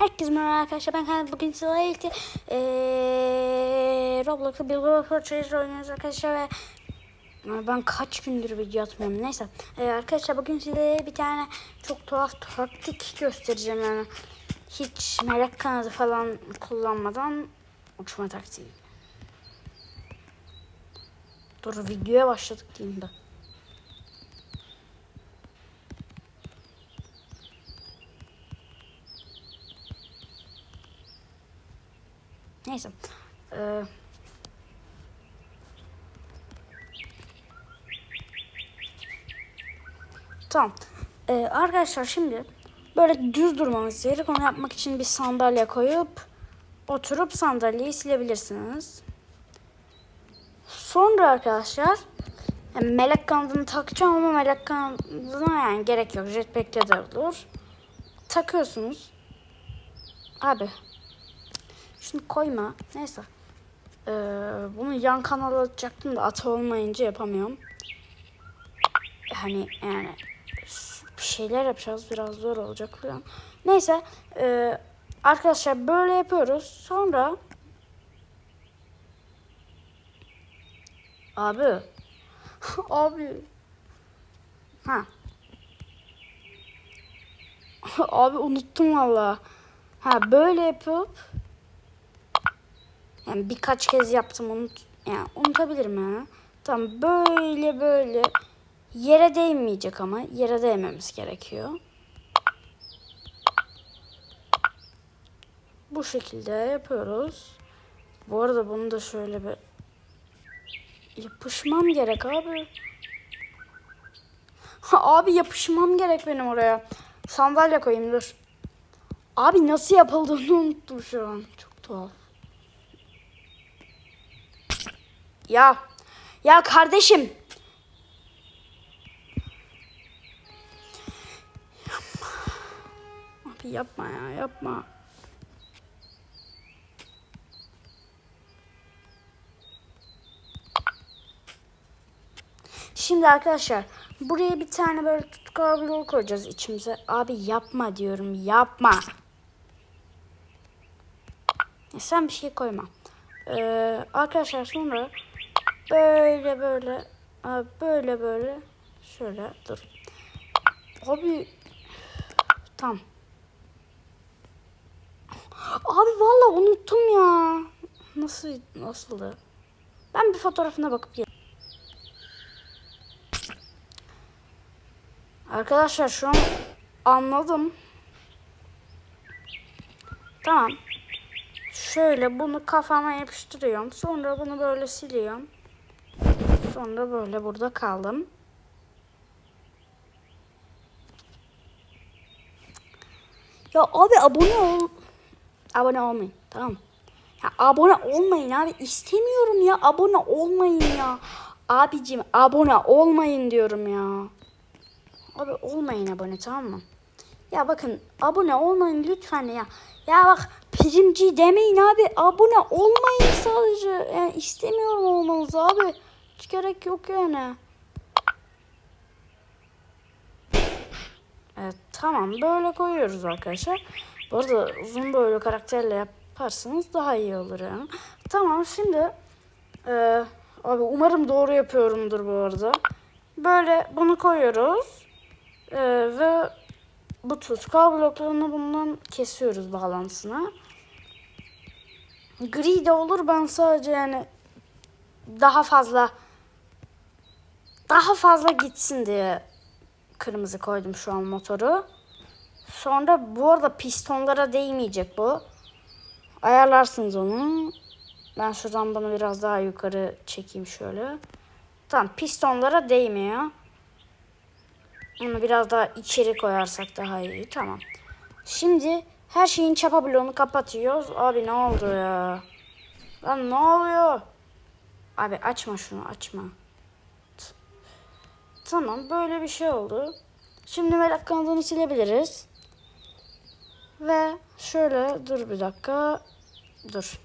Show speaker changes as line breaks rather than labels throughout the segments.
Herkese merhaba arkadaşlar ben Kaan bugün sizlerle birlikte ee, Roblox'ta Roblox Treasure oynuyoruz arkadaşlar ve ben kaç gündür video atmıyorum neyse. Ee, arkadaşlar bugün size bir tane çok tuhaf taktik göstereceğim yani. Hiç melek kanadı falan kullanmadan uçma taktiği. Dur videoya başladık diyeyim de Neyse. Ee, tamam. Ee, arkadaşlar şimdi böyle düz durmanız gerek. Onu yapmak için bir sandalye koyup oturup sandalyeyi silebilirsiniz. Sonra arkadaşlar yani melek kanadını takacağım ama melek kanadına yani gerek yok. Jetpack'te de olur. Takıyorsunuz. Abi şunu koyma. Neyse. Ee, bunu yan kanala atacaktım da atı olmayınca yapamıyorum. Hani yani bir şeyler yapacağız. Biraz zor olacak falan. Neyse. E, arkadaşlar böyle yapıyoruz. Sonra Abi. Abi. Ha. Abi unuttum valla. Ha böyle yapıp yani birkaç kez yaptım unut yani unutabilirim yani. Tamam böyle böyle yere değmeyecek ama yere değmemiz gerekiyor. Bu şekilde yapıyoruz. Bu arada bunu da şöyle bir yapışmam gerek abi. Ha, abi yapışmam gerek benim oraya. Sandalye koyayım dur. Abi nasıl yapıldığını unuttum şu an. Çok tuhaf. Ya. Ya kardeşim. Yapma. Abi yapma ya yapma. Şimdi arkadaşlar buraya bir tane böyle tutkal bloğu koyacağız içimize. Abi yapma diyorum yapma. Ya sen bir şey koyma. Ee, arkadaşlar sonra böyle böyle abi böyle böyle şöyle dur. Abi tam. Abi valla unuttum ya. Nasıl nasıldı? Ben bir fotoğrafına bakıp geleyim. Arkadaşlar şu an anladım. Tamam. Şöyle bunu kafama yapıştırıyorum. Sonra bunu böyle siliyorum. Sonra böyle burada kaldım. Ya abi abone ol. Abone olmayın. Tamam. Ya abone olmayın abi. İstemiyorum ya. Abone olmayın ya. Abicim abone olmayın diyorum ya. Abi olmayın abone tamam mı? Ya bakın abone olmayın lütfen ya. Ya bak primci demeyin abi. Abone olmayın sadece. Yani istemiyorum olmanızı abi. Hiç gerek yok yani. Evet tamam böyle koyuyoruz arkadaşlar. Bu arada uzun böyle karakterle yaparsanız daha iyi olur yani. Tamam şimdi e, abi umarım doğru yapıyorumdur bu arada. Böyle bunu koyuyoruz. E, ve bu tutkal bloklarını bundan kesiyoruz bağlantısına. Gri de olur ben sadece yani daha fazla daha fazla gitsin diye kırmızı koydum şu an motoru. Sonra bu arada pistonlara değmeyecek bu. Ayarlarsınız onu. Ben şuradan bunu biraz daha yukarı çekeyim şöyle. Tamam pistonlara değmiyor. Onu biraz daha içeri koyarsak daha iyi. Tamam. Şimdi her şeyin çapa bloğunu kapatıyoruz. Abi ne oldu ya? Lan ne oluyor? Abi açma şunu açma. Tamam böyle bir şey oldu. Şimdi melek kanadını silebiliriz. Ve şöyle dur bir dakika. Dur.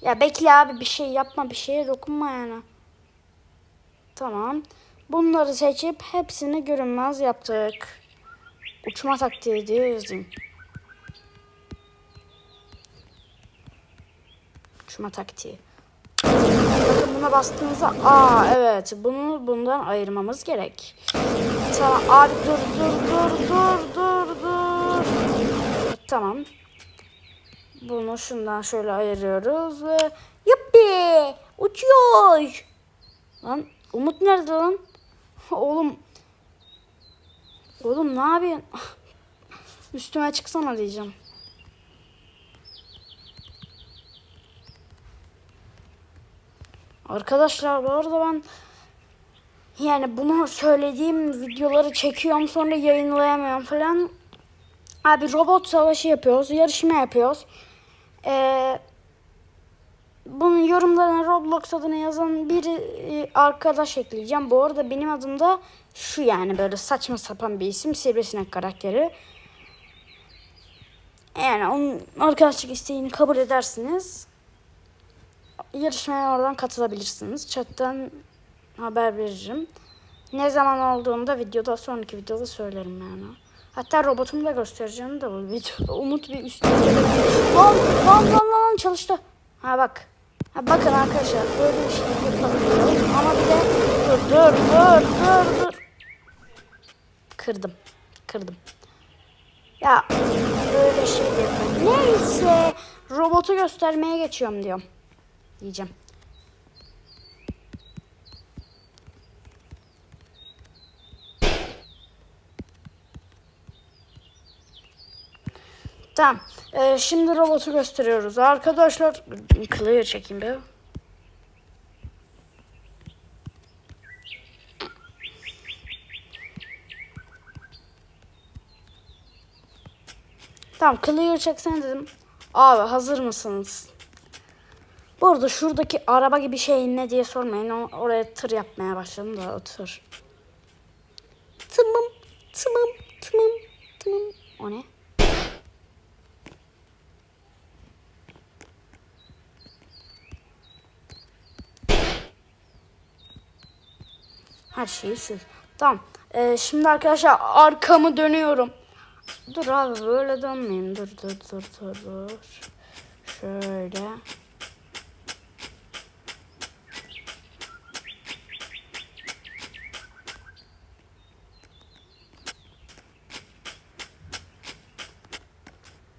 Ya bekle abi bir şey yapma bir şeye dokunma yani. Tamam. Bunları seçip hepsini görünmez yaptık. Uçma taktiği diye yazdım. Uçma taktiği. Buna bastığınızda aa evet bunu bundan ayırmamız gerek. Tamam abi dur dur dur dur dur dur. Tamam. Bunu şundan şöyle ayırıyoruz ve yuppi uçuyor. Lan Umut nerede lan? Oğlum. Oğlum ne yapıyorsun? Üstüme çıksana diyeceğim. Arkadaşlar bu arada ben yani bunu söylediğim videoları çekiyorum sonra yayınlayamıyorum falan. Abi robot savaşı yapıyoruz, yarışma yapıyoruz. Ee, bunun yorumlarına Roblox adını yazan bir e, arkadaş ekleyeceğim. Bu arada benim adım da şu yani böyle saçma sapan bir isim Sivrisinek karakteri. Yani onun arkadaşlık isteğini kabul edersiniz. Yarışmaya oradan katılabilirsiniz. Chatten haber veririm. Ne zaman olduğunu da videoda sonraki videoda söylerim yani. Hatta robotumu da göstereceğim de bu videoda. Umut bir üstüne Lan lan lan lan çalıştı. Ha bak. Ha bakın arkadaşlar böyle bir şey yapabiliyor. Ama bir de dur dur dur dur dur. Kırdım. Kırdım. Ya böyle şey yapıyorum. Neyse robotu göstermeye geçiyorum diyorum. Diyeceğim. Tamam. Ee, şimdi robotu gösteriyoruz. Arkadaşlar clear çekeyim bir. Tamam clear çeksene dedim. Abi hazır mısınız? Bu arada şuradaki araba gibi şey ne diye sormayın. Oraya tır yapmaya başladım da o tır. Tımım, tımım, tımım, tımım. O ne? Her şeyi sil. Tamam. Ee, şimdi arkadaşlar arkamı dönüyorum. Dur abi böyle dönmeyeyim. Dur dur dur dur dur. Şöyle.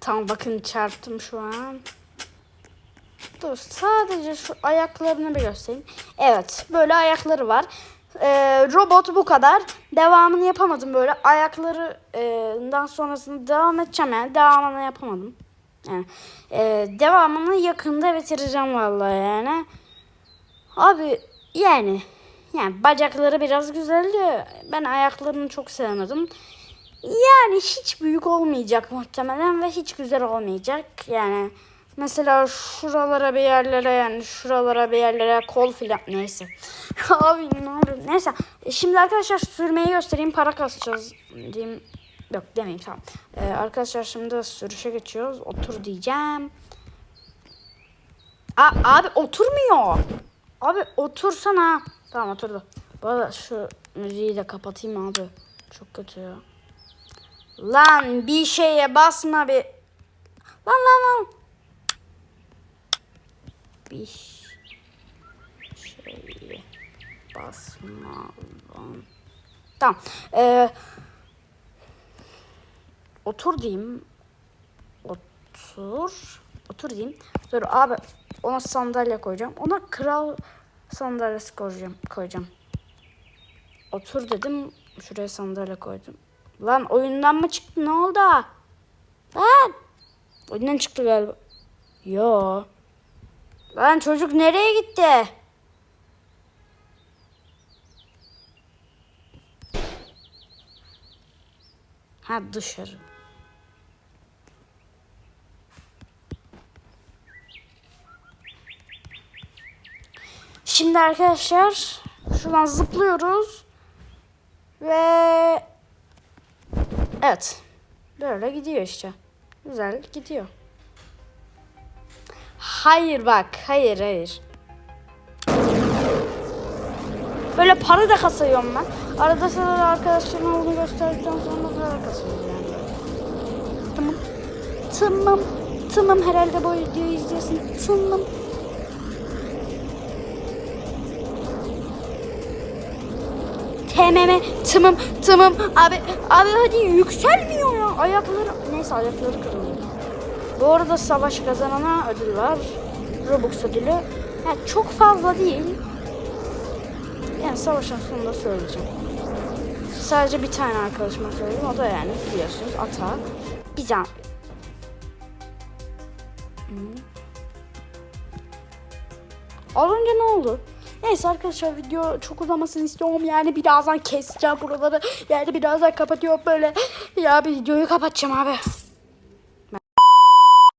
Tamam bakın çarptım şu an. Dur sadece şu ayaklarını bir göstereyim. Evet böyle ayakları var. Ee, robot bu kadar. Devamını yapamadım böyle. Ayaklarından sonrasını devam edeceğim yani. Devamını yapamadım. Yani, e, devamını yakında bitireceğim vallahi yani. Abi yani yani bacakları biraz güzeldi. Ben ayaklarını çok sevmedim. Yani hiç büyük olmayacak muhtemelen ve hiç güzel olmayacak. Yani mesela şuralara bir yerlere yani şuralara bir yerlere kol filan neyse. Abi ne oluyor? Neyse E, şimdi arkadaşlar sürmeyi göstereyim para kasacağız diyeyim. Yok demeyeyim tamam. Ee, arkadaşlar şimdi sürüşe geçiyoruz. Otur diyeceğim. A abi oturmuyor. Abi otursana. Tamam oturdu. Bu arada şu müziği de kapatayım abi. Çok kötü ya. Lan bir şeye basma bir. Lan lan lan. Bir şeye basma lan. Tamam. Ee, otur diyeyim. Otur. Otur diyeyim. Dur abi ona sandalye koyacağım. Ona kral sandalyesi koyacağım. koyacağım. Otur dedim. Şuraya sandalye koydum. Lan oyundan mı çıktı? Ne oldu? Lan! Oyundan çıktı galiba. Yo. Lan çocuk nereye gitti? Ha dışarı. Şimdi arkadaşlar şuradan zıplıyoruz. Ve evet. Böyle gidiyor işte. Güzel gidiyor. Hayır bak. Hayır hayır. Böyle para da kasıyorum ben. Arada sırada arkadaşlarıma bunu gösterdikten sonra para kasıyorum yani. Tamam. Tamam. Tamam herhalde bu videoyu izliyorsun. Tamam. TMM tımım tımım abi abi hadi yükselmiyor ya ayakları neyse ayakları kırılıyor. Bu arada savaş kazanana ödül var. Robux ödülü. Yani çok fazla değil. Yani savaşın sonunda söyleyeceğim. Sadece bir tane arkadaşıma söyledim. O da yani biliyorsunuz ata. Bizans. Az önce ne oldu? Neyse arkadaşlar video çok uzamasını istiyorum. Yani birazdan keseceğim buraları. Yani birazdan kapatıyorum böyle. Ya videoyu kapatacağım abi.